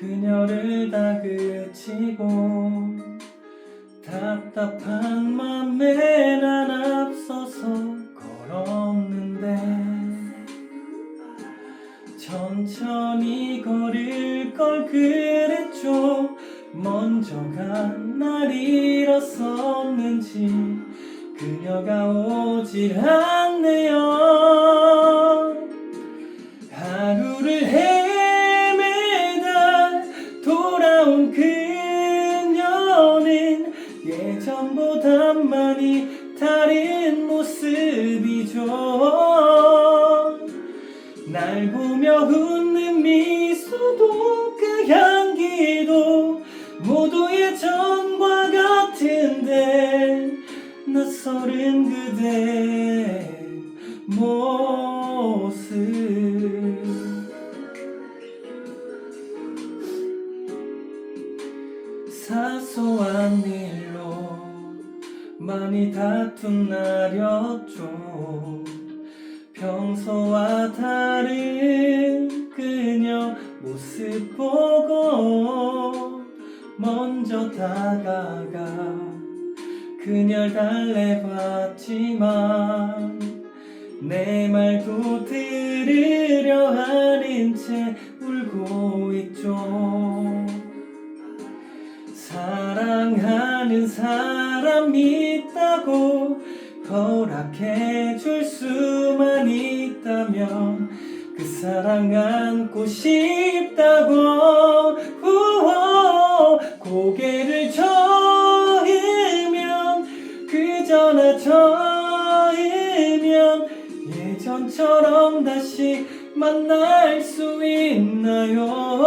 이별을 다그치고 답답한 맘에 난 앞서서 걸었는데 천천히 걸을 걸 그랬죠. 먼저 간날 잃었었는지 그녀가 오질 않네요 예전보다 많이 다른 모습이죠 날 보며 웃는 미소도 그 향기도 모두 예전과 같은데 낯설은 그대 모습. 사소한 일로 많이 다툰 날이었죠. 평소와 다른 그녀 모습 보고 먼저 다가가 그녀를 달래봤지만 내 말도 들으려 하는 채 울고 있죠 사랑하는 사람이 있다고 허락해 줄 수만 있다면 그 사랑 안고 싶다고 우호 고개를 저으면 그저 나 저으면 예전처럼 다시 만날 수 있나요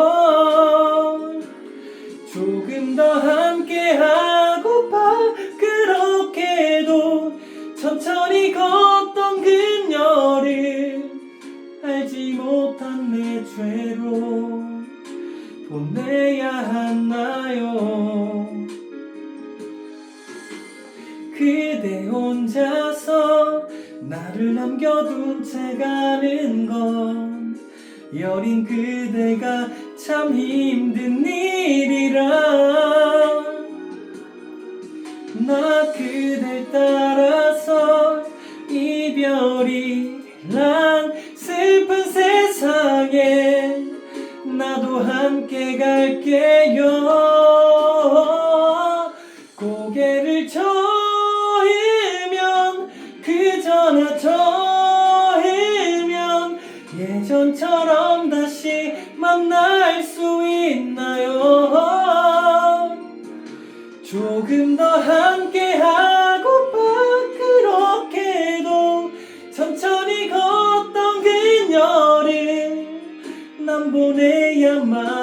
조금 더 함께 하고파 그렇게도 천천히 걷던 그녀를 알지 못한 내 죄로 보내야 하나요? 그대 혼자서 나를 남겨둔 채 가는 건 여린 그대가 참 힘든 일이라 나 그댈 따라서 이별이란 슬픈 세상에 나도 함께 갈게요 예전처럼 다시 만날 수 있나요? 조금 더 함께 하고파 그렇게도 천천히 걷던 그녀를 난 보내야만